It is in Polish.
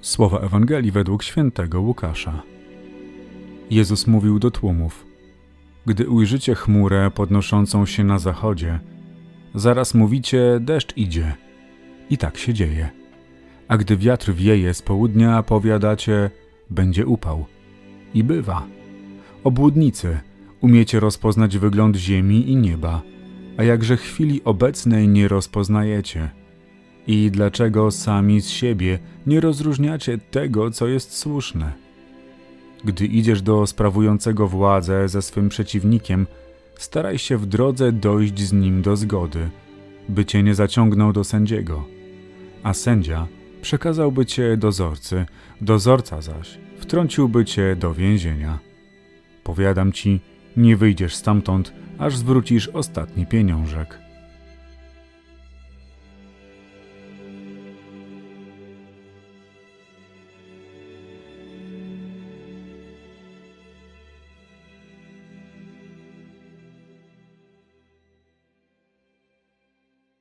Słowa Ewangelii według świętego Łukasza. Jezus mówił do tłumów: Gdy ujrzycie chmurę podnoszącą się na zachodzie, zaraz mówicie: deszcz idzie. I tak się dzieje. A gdy wiatr wieje z południa, powiadacie: będzie upał. I bywa. Obłudnicy, umiecie rozpoznać wygląd ziemi i nieba, a jakże chwili obecnej nie rozpoznajecie. I dlaczego sami z siebie nie rozróżniacie tego, co jest słuszne? Gdy idziesz do sprawującego władzę ze swym przeciwnikiem, staraj się w drodze dojść z nim do zgody, by cię nie zaciągnął do sędziego. A sędzia przekazałby cię dozorcy, dozorca zaś wtrąciłby cię do więzienia. Powiadam ci, nie wyjdziesz stamtąd, aż zwrócisz ostatni pieniążek.